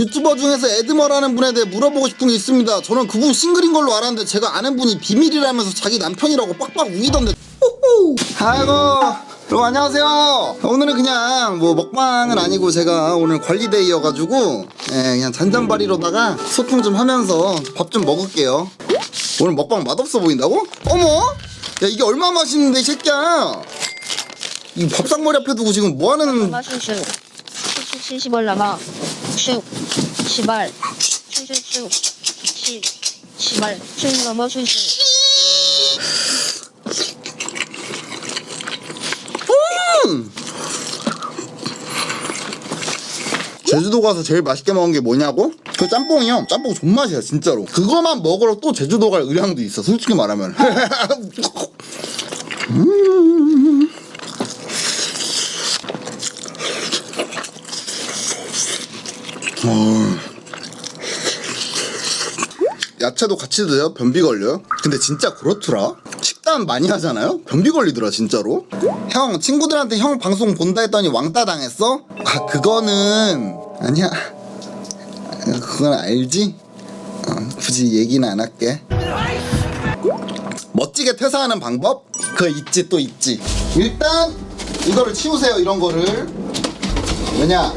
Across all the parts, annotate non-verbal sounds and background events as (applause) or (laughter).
유튜버 중에서 에드머라는 분에 대해 물어보고 싶은 게 있습니다. 저는 그분 싱글인 걸로 알았는데 제가 아는 분이 비밀이라면서 자기 남편이라고 빡빡 우기던데. 호호. 아이고. 여러분 안녕하세요. 오늘은 그냥 뭐 먹방은 아니고 제가 오늘 관리데이여가지고 예, 그냥 잔잔바리로다가 소통 좀 하면서 밥 좀 먹을게요. 오늘 먹방 맛없어 보인다고? 어머? 야 이게 얼마 맛있는데 이 새끼야. 이 밥상머리 앞에 두고 지금 뭐 하는 마슈슈 슈슈 시벌 남아 슈 시발 슈슈슈 시 시발 슈 넘어 슈슈 제주도 가서 제일 맛있게 먹은 게 뭐냐고? 그 짬뽕이요. 짬뽕 존맛이야 진짜로. 그거만 먹으러 또 제주도 갈 의향도 있어. 솔직히 말하면. (laughs) 음. 야채도 같이 드세요. 변비 걸려요. 근데 진짜 그렇더라. 식단 많이 하잖아요. 변비 걸리더라 진짜로. 형 친구들한테 형 방송 본다 했더니 왕따 당했어? 아 그거는 아니야. 그건 알지? 어, 굳이 얘기는 안 할게. 멋지게 퇴사하는 방법? 그거 있지 또 있지. 일단 이거를 치우세요 이런 거를. 왜냐?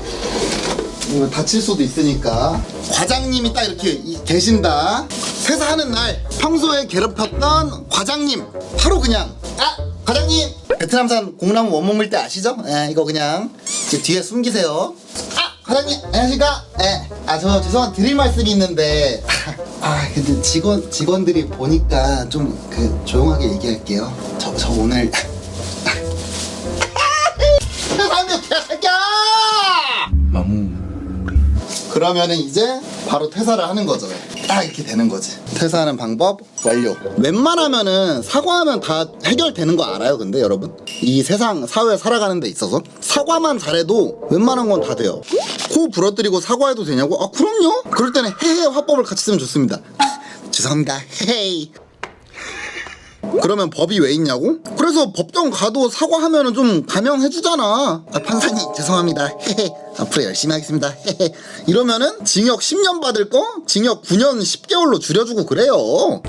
이거 다칠 수도 있으니까. 과장님이 딱 이렇게 이- 계신다. 퇴사하는 날 평소에 괴롭혔던 과장님. 바로 그냥 아 과장님! 베트남산 원목 밀때 아시죠? 예 이거 그냥 제 뒤에 숨기세요. 아 과장님 안녕하십니까? 예아저 죄송한 드릴 말씀이 있는데. (laughs) 아 근데 직원 직원들이 보니까 좀 그 조용하게 얘기할게요. 저 저 오늘 그러면은 이제 바로 퇴사를 하는 거죠. 딱 이렇게 되는 거지. 퇴사하는 방법 완료. 웬만하면은 사과하면 다 해결되는 거 알아요, 근데 여러분? 이 세상 사회 살아가는 데 있어서 사과만 잘해도 웬만한 건 다 돼요. 코 부러뜨리고 사과해도 되냐고? 아, 그럼요. 그럴 때는 헤헤 화법을 같이 쓰면 좋습니다. (laughs) 죄송합니다. 헤헤. 그러면 법이 왜 있냐고? 그래서 법정 가도 사과하면은 좀 감형해주잖아. 아, 판사님 죄송합니다. 헤헤. 앞으로 열심히 하겠습니다. 헤헤. 이러면은 징역 10년 받을 거 징역 9년 10개월로 줄여주고 그래요.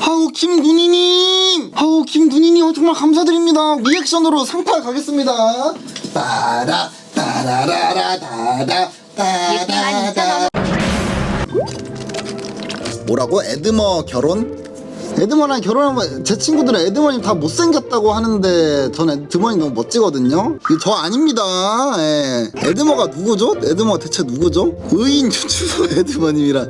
아우 김눈이님, 아우 김눈이님 어, 정말 감사드립니다. 리액션으로 상파 가겠습니다. 따라 따라라라 따라 따라라. 뭐라고? 에드머 결혼? 에드머랑 결혼하면 제 친구들은 에드머님 다 못생겼다고 하는데 전 에드머니 너무 멋지거든요 저 아닙니다 예. 에드머가 누구죠? 에드머가 대체 누구죠? 의인 유튜버 (laughs) 에드머님이랑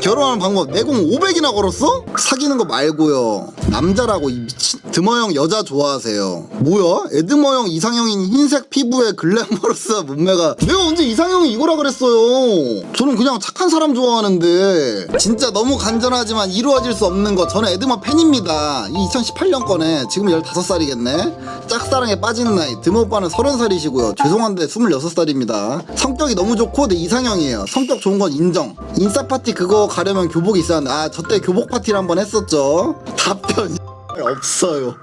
결혼하는 방법 내공 500이나 걸었어? 사귀는 거 말고요 남자라고 이 미친 드머 형 여자 좋아하세요 뭐야? 에드머 형 이상형인 흰색 피부에 글래머러스한 몸매가 내가 언제 이상형이 이거라 그랬어요 저는 그냥 착한 사람 좋아하는데 진짜 너무 간절하지만 이루어질 수 없는 거 저는 에드 머 팬입니다. 이 2018년 거네 지금 15살이겠네. 짝사랑에 빠지는 나이 드머 오빠는 30살이시고요. 죄송한데 26살입니다. 성격이 너무 좋고 내 이상형이에요. 성격 좋은 건 인정. 인싸 파티 그거 가려면 교복이 있어야 하는데 아저때 교복 파티를 한번 했었죠. 답변 (laughs) 없어요.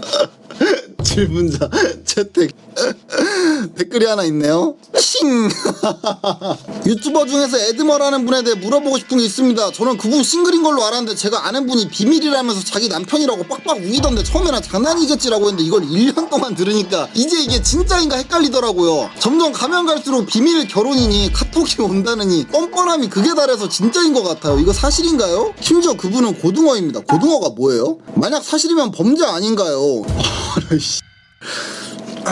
(laughs) 질문자 채택 댓글이 하나 있네요. 싱 (laughs) 유튜버 중에서 에드머라는 분에 대해 물어보고 싶은 게 있습니다. 저는 그분 싱글인 걸로 알았는데 제가 아는 분이 비밀이라면서 자기 남편이라고 빡빡 우기던데 처음에는 장난이겠지라고 했는데 이걸 1년 동안 들으니까 이제 이게 진짜인가 헷갈리더라고요. 점점 가면 갈수록 비밀 결혼이니 카톡이 온다느니 뻔뻔함이 극에 달해서 진짜인 것 같아요. 이거 사실인가요? 심지어 그분은 고등어입니다. 고등어가 뭐예요? 만약 사실이면 범죄 아닌가요? (laughs)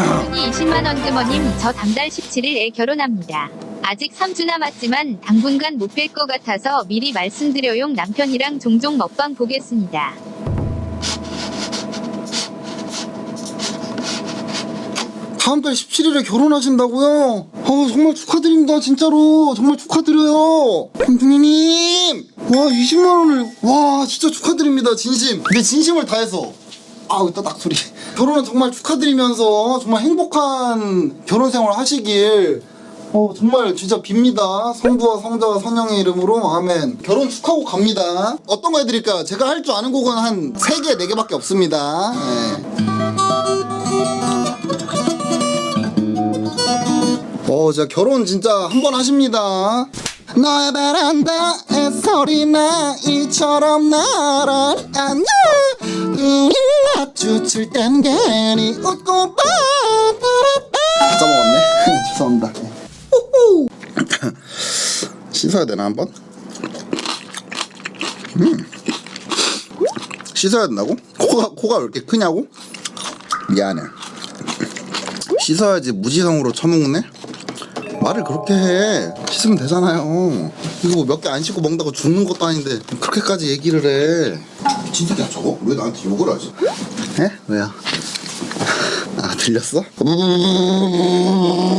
순이 20만원 드머님 저 당달 17일에 결혼합니다. 아직 3주 남았지만 당분간 못 뵐 것 같아서 미리 말씀드려용 남편이랑 종종 먹방 보겠습니다. 다음 달 17일에 결혼하신다고요? 어 정말 축하드립니다 진짜로 정말 축하드려요 김중희님 와 20만 원을 와 진짜 축하드립니다 진심 내 진심을 다해서 아우 또 낙소리 결혼은 정말 축하드리면서 정말 행복한 결혼 생활 하시길 어 정말 진짜 빕니다 성부와 성자와 성령의 이름으로 아멘 결혼 축하고 갑니다 어떤 거 해드릴까요? 제가 할 줄 아는 곡은 한 3개 4개밖에 없습니다 네. 어 어, 진짜 결혼 진짜 한 번 하십니다. 너의 베란다에 소리나 이처럼 나를 안녕 마주칠 땐 괜히 웃고 봐다 먹었네 (laughs) 죄송합니다 후후. 씻어야 되나 한번? 음. 씻어야 된다고? 코가 코가 왜 이렇게 크냐고? 미안해 씻어야지 무지성으로 처먹네 말을 그렇게 해 씻으면 되잖아요 이거 뭐몇개 안 씻고 먹는다고 죽는 것도 아닌데 그렇게까지 얘기를 해 미친 새끼야 저거? 왜 나한테 욕을 하지? 에? 왜요? (laughs) 아 들렸어?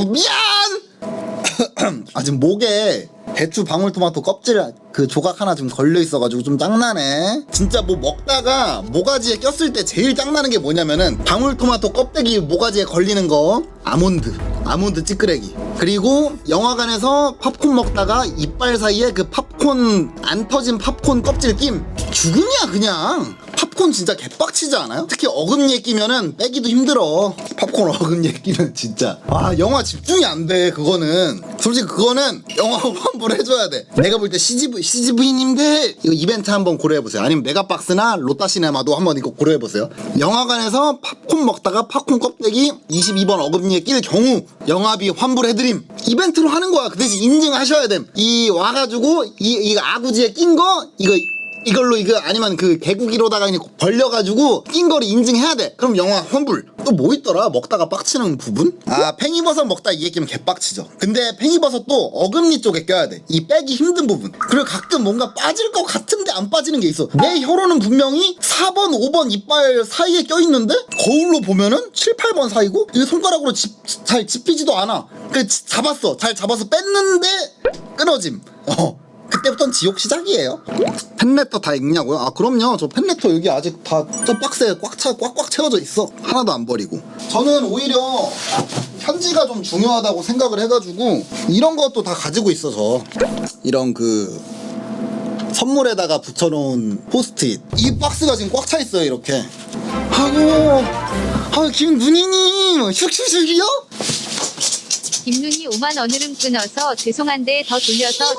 미안! (coughs) 아 지금 목에 배추 방울토마토 껍질 그 조각 하나 지금 걸려 있어가지고 좀 짱나네. 진짜 뭐 먹다가 모가지에 꼈을 때 제일 짱나는 게 뭐냐면은 방울토마토 껍데기 모가지에 걸리는 거 아몬드 아몬드 찌끄레기 그리고 영화관에서 팝콘 먹다가 이빨 사이에 그 팝콘 안 터진 팝콘 껍질 낌 죽음이야 그냥. 팝콘 진짜 개빡치지 않아요? 특히 어금니에 끼면은 빼기도 힘들어. 팝콘 어금니에 끼면 진짜. 아, 영화 집중이 안 돼, 그거는. 솔직히 그거는 영화 (laughs) 환불해줘야 돼. 내가 볼 때 CGV, CGV님들 이거 이벤트 한번 고려해보세요. 아니면 메가박스나 로따시네마도 한번 이거 고려해보세요. 영화관에서 팝콘 먹다가 팝콘 껍데기 22번 어금니에 낄 경우 영화비 환불해드림. 이벤트로 하는 거야. 그 대신 인증하셔야 됨. 이 와가지고 이, 이거 아구지에 낀 거, 이거 이걸로 이거 아니면 그 개구기로다가 그냥 벌려가지고 낀 거를 인증해야 돼. 그럼 영화 환불. 또 뭐 있더라? 먹다가 빡치는 부분? 아 팽이버섯 먹다 이게 끼면 개빡치죠. 근데 팽이버섯도 어금니 쪽에 껴야 돼. 이 빼기 힘든 부분. 그리고 가끔 뭔가 빠질 것 같은데 안 빠지는 게 있어. 내 혀로는 분명히 4번, 5번 이빨 사이에 껴있는데 거울로 보면은 7, 8번 사이고 이게 손가락으로 집, 잘 집히지도 않아. 그 잡았어. 잘 잡아서 뺐는데 끊어짐. 어. 그때부터는 지옥 시작이에요. 팬레터 다 읽냐고요? 아 그럼요. 저 팬레터 여기 아직 다 저 박스에 꽉 차 꽉꽉 채워져 있어. 하나도 안 버리고. 저는 오히려 편지가 좀 중요하다고 생각을 해가지고 이런 것도 다 가지고 있어서 이런 그 선물에다가 붙여놓은 포스트잇 이 박스가 지금 꽉 차 있어요 이렇게 아이고 아 김누니님 슉슉슉이요? 김눈이 5만 원으름 끊어서 죄송한데 더 돌려서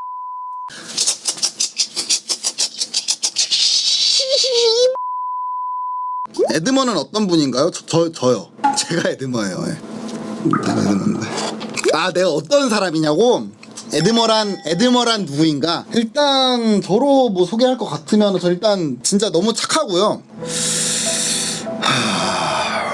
에드머는 어떤 분인가요? 저, 저 저요. 제가 에드머예요. 예. 내가 에드머인데. 아 내가 어떤 사람이냐고? 에드머란 에드머란 누구인가? 일단 저로 뭐 소개할 것 같으면 저 일단 진짜 너무 착하고요. 하...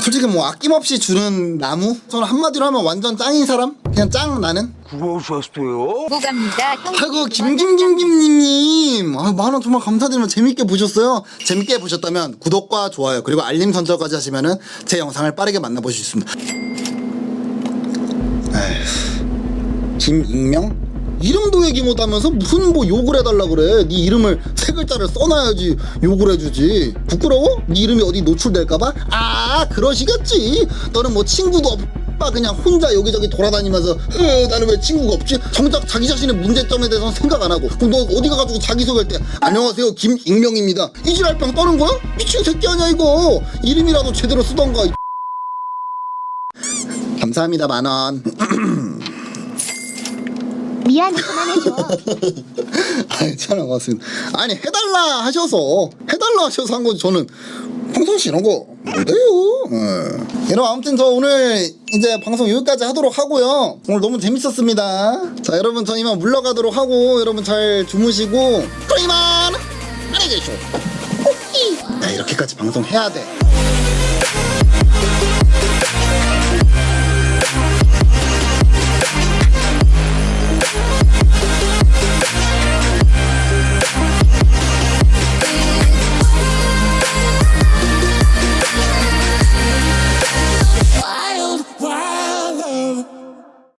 솔직히 뭐 아낌없이 주는 나무? 저는 한마디로 하면 완전 짱인 사람? 그냥 짱 나는? 보고 갑니다. 형 아이고 김김김김님 아, 만원 정말 감사드리면 재밌게 보셨어요 재밌게 보셨다면 구독과 좋아요 그리고 알림 설정까지 하시면은 제 영상을 빠르게 만나보실 수 있습니다 에휴, 김익명? 이름도 얘기 못하면서 무슨 뭐 욕을 해달라 그래 네 이름을 세 글자를 써놔야지 욕을 해주지 부끄러워? 네 이름이 어디 노출될까봐? 아 그러시겠지 너는 뭐 친구도 없 다 그냥 혼자 여기저기 돌아다니면서 으, 나는 왜 친구가 없지? 정작 자기 자신의 문제점에 대해서는 생각 안 하고 그럼 너 어디 가가지고 자기소개할 때 안녕하세요 김익명입니다. 이 지랄병 떠는 거야? 미친 새끼 아니야 이거? 이름이라도 제대로 쓰던가 이 (laughs) 감사합니다 만원. (laughs) 미안 그만해줘. (laughs) 아니 참 고맙습니다. 아니 해달라 하셔서 해달라 하셔서 한 거지 저는 평상시 이런 거 못해요? 예. 여러분 아무튼 저 오늘 이제 방송 여기까지 하도록 하고요. 오늘 너무 재밌었습니다. 자 여러분 저 이만 물러가도록 하고 여러분 잘 주무시고 그럼 이만 안녕히 계십시오. 야, 이렇게까지 방송 해야 돼